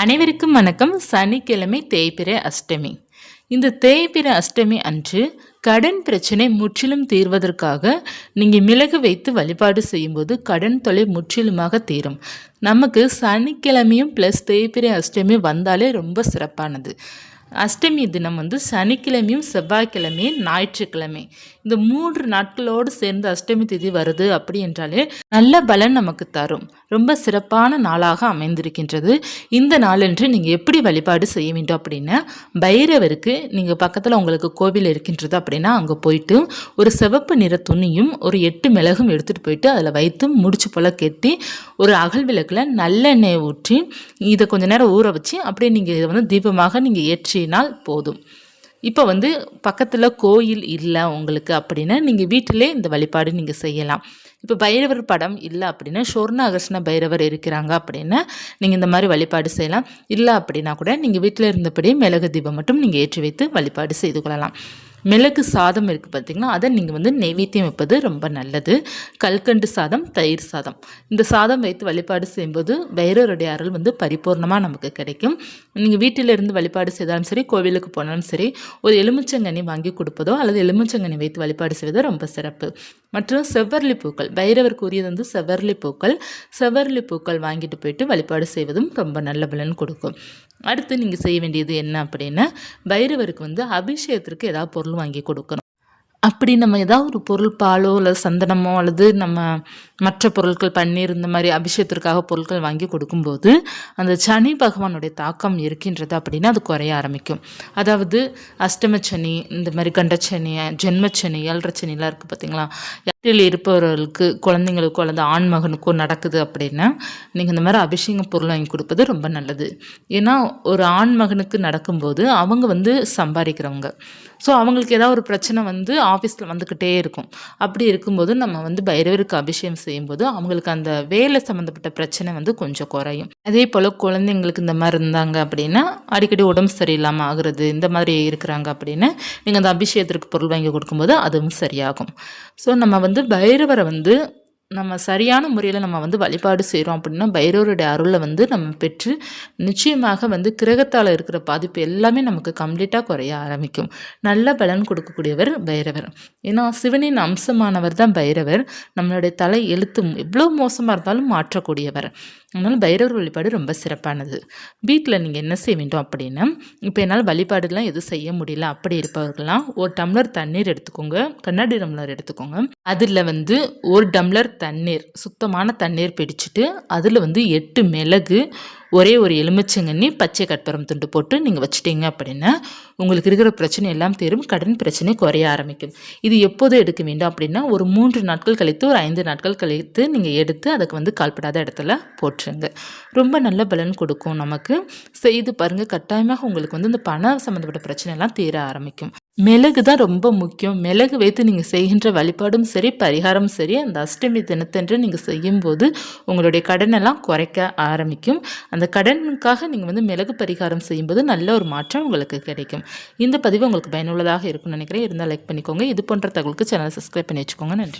அனைவருக்கும் வணக்கம். சனிக்கிழமை தேய்பிறை அஷ்டமி. இந்த தேய்பிறை அஷ்டமி அன்று கடன் பிரச்சனை முற்றிலும் தீர்வதற்காக நீங்கள் மிளகு வைத்து வழிபாடு செய்யும்போது கடன் தொலை முற்றிலுமாக தீரும். நமக்கு சனிக்கிழமையும் ப்ளஸ் தேய்பிறை அஷ்டமி வந்தாலே ரொம்ப சிறப்பானது. அஷ்டமி தினம் வந்து சனிக்கிழமையும் செவ்வாய்க்கிழமையும் ஞாயிற்றுக்கிழமை. இந்த மூன்று நாட்களோடு சேர்ந்து அஷ்டமி திதி வருது அப்படி என்றாலே நல்ல பலன் நமக்கு தரும். ரொம்ப சிறப்பான நாளாக அமைந்திருக்கின்றது. இந்த நாளன்று நீங்கள் எப்படி வழிபாடு செய்ய வேண்டும் அப்படின்னா பைரவருக்கு நீங்கள் பக்கத்தில் உங்களுக்கு கோவில் இருக்கின்றது அப்படின்னா அங்கே போயிட்டு ஒரு சிவப்பு நிற துணியும் ஒரு எட்டு மிளகும் எடுத்துகிட்டு போயிட்டு அதில் வைத்து முடிச்சு போல் கெட்டி ஒரு அகல் விளக்கில் நல்லெண்ணெய் ஊற்றி இதை கொஞ்ச நேரம் ஊற வச்சு அப்படியே நீங்கள் இதை வந்து தீபமாக நீங்கள் ஏற்றி ஏற்றினால் போதும். இப்போ வந்து பக்கத்தில் கோயில் இல்லை உங்களுக்கு அப்படின்னா நீங்கள் வீட்டிலே இந்த வழிபாடு நீங்கள் செய்யலாம். இப்போ பைரவர் படம் இல்லை அப்படின்னா சொர்ண பைரவர் இருக்கிறாங்க அப்படின்னா நீங்கள் இந்த மாதிரி வழிபாடு செய்யலாம். இல்லை அப்படின்னா கூட நீங்கள் வீட்டில் இருந்தபடியே மிளகு தீபம் மட்டும் நீங்கள் ஏற்றி வைத்து வழிபாடு செய்து கொள்ளலாம். மிளகு சாதம் இருக்குது பார்த்திங்கன்னா அதை நீங்கள் வந்து நெய்வேத்தியம் வைப்பது ரொம்ப நல்லது. கல்கண்டு சாதம் தயிர் சாதம். இந்த சாதம் வைத்து வழிபாடு செய்யும்போது பைரவருடைய அருள் வந்து பரிபூர்ணமாக நமக்கு கிடைக்கும். நீங்கள் வீட்டிலிருந்து வழிபாடு செய்தாலும் சரி கோவிலுக்கு போனாலும் சரி ஒரு எலுமிச்சங்கனி வாங்கி கொடுப்பதோ அல்லது எலுமிச்சங்கனி வைத்து வழிபாடு செய்வதோ ரொம்ப சிறப்பு. மற்றும் செவ்வரளி பூக்கள் பைரவர் கூறியது வந்து செவ்வரளி பூக்கள் செவ்வரளி பூக்கள் வாங்கிட்டு போயிட்டு வழிபாடு செய்வதும் ரொம்ப நல்ல பலன் கொடுக்கும். அடுத்து நீங்கள் செய்ய வேண்டியது என்ன அப்படின்னா பைரவருக்கு வந்து அபிஷேகத்திற்கு ஏதாவது பொருள் வாங்கி கொடுக்கணும். அப்படி நம்ம ஏதாவது ஒரு பொருள் பாலோ இல்லை சந்தனமோ அல்லது நம்ம மற்ற பொருட்கள் பன்னீர் இந்த மாதிரி அபிஷேகத்திற்காக பொருட்கள் வாங்கி கொடுக்கும்போது அந்த சனி பகவானுடைய தாக்கம் இருக்கின்றது அப்படின்னா அது குறைய ஆரம்பிக்கும். அதாவது அஷ்டமச்சனி இந்த மாதிரி கண்டச்சனி ஜென்மச்சனி ஏழரச்சனிலாம் இருக்குது பார்த்தீங்களா வீட்டில் இருப்பவர்களுக்கு குழந்தைங்களுக்கோ அல்லது ஆண் மகனுக்கோ நடக்குது அப்படின்னா நீங்கள் இந்த மாதிரி அபிஷேக பொருள் வாங்கி கொடுப்பது ரொம்ப நல்லது. ஏன்னா ஒரு ஆண் மகனுக்கு நடக்கும்போது அவங்க வந்து சம்பாதிக்கிறவங்க. ஸோ அவங்களுக்கு ஏதாவது ஒரு பிரச்சனை வந்து ஆஃபீஸில் வந்துக்கிட்டே இருக்கும். அப்படி இருக்கும்போது நம்ம வந்து பைரவருக்கு அபிஷேகம் செய்யும்போது அவங்களுக்கு அந்த வேலை சம்மந்தப்பட்ட பிரச்சனை வந்து கொஞ்சம் குறையும். அதே போல் குழந்தைங்களுக்கு இந்த மாதிரி இருந்தாங்க அப்படின்னா அடிக்கடி உடம்பு சரியில்லாமல் ஆகுறது இந்த மாதிரி இருக்கிறாங்க அப்படின்னா நீங்கள் அந்த அபிஷேகத்திற்கு பொருள் வாங்கி கொடுக்கும்போது அதுவும் சரியாகும். ஸோ நம்ம வந்து பைரவரை வந்து நம்ம சரியான முறையில் நம்ம வந்து வழிபாடு செய்கிறோம் அப்படின்னா பைரவருடைய அருளை வந்து நம்ம பெற்று நிச்சயமாக வந்து கிரகத்தால் இருக்கிற பாதிப்பு எல்லாமே நமக்கு கம்ப்ளீட்டாக குறைய ஆரம்பிக்கும். நல்ல பலன் கொடுக்கக்கூடியவர் பைரவர். ஏன்னா சிவனின் அம்சமானவர் தான் பைரவர். நம்மளுடைய தலை எழுத்து எவ்வளோ மோசமாக இருந்தாலும் மாற்றக்கூடியவர். அதனால் பைரவர் வழிபாடு ரொம்ப சிறப்பானது. வீட்டில் நீங்கள் என்ன செய்ய வேண்டும் அப்படின்னா இப்போ என்னால் வழிபாடுலாம் எதுவும் செய்ய முடியல அப்படி இருப்பவர்கள்லாம் ஒரு டம்ளர் தண்ணீர் எடுத்துக்கோங்க. கண்ணாடி டம்ளர் எடுத்துக்கோங்க. அதில் வந்து ஒரு டம்ளர் தண்ணீர் சுத்தமான தண்ணீர் பிடிச்சிட்டு அதில் வந்து எட்டு மிளகு ஒரே ஒரு எலுமிச்சங்கண்ணி பச்சை கற்பரம் துண்டு போட்டு நீங்கள் வச்சுட்டீங்க அப்படின்னா உங்களுக்கு இருக்கிற பிரச்சனை எல்லாம் தீரும் கடன் பிரச்சனை குறைய ஆரம்பிக்கும். இது எப்போது எடுக்க வேண்டும் அப்படின்னா ஒரு மூன்று நாட்கள் கழித்து ஒரு ஐந்து நாட்கள் கழித்து நீங்கள் எடுத்து அதுக்கு வந்து கால்படாத இடத்துல போட்டுருங்க ரொம்ப நல்ல பலன் கொடுக்கும் நமக்கு. செய்து பாருங்கள் கட்டாயமாக உங்களுக்கு வந்து இந்த பண சம்மந்தப்பட்ட பிரச்சனை எல்லாம் தீர ஆரம்பிக்கும். மிளகு தான் ரொம்ப முக்கியம். மிளகு வைத்து நீங்கள் செய்கின்ற வழிபாடும் சரி பரிகாரம் சரி அந்த அஷ்டமி தினத்தன்று நீங்கள் செய்யும்போது உங்களுடைய கடனெல்லாம் குறைக்க ஆரம்பிக்கும். அந்த கடனுக்காக நீங்கள் வந்து மிளகு பரிகாரம் செய்யும்போது நல்ல ஒரு மாற்றம் உங்களுக்கு கிடைக்கும். இந்த பதிவு உங்களுக்கு பயனுள்ளதாக இருக்கும்னு நினைக்கிறேன். இருந்தால் லைக் பண்ணிக்கோங்க. இது போன்ற தகவலுக்கு சேனலை சப்ஸ்கிரைப் பண்ணி வச்சுக்கோங்க. நன்றி.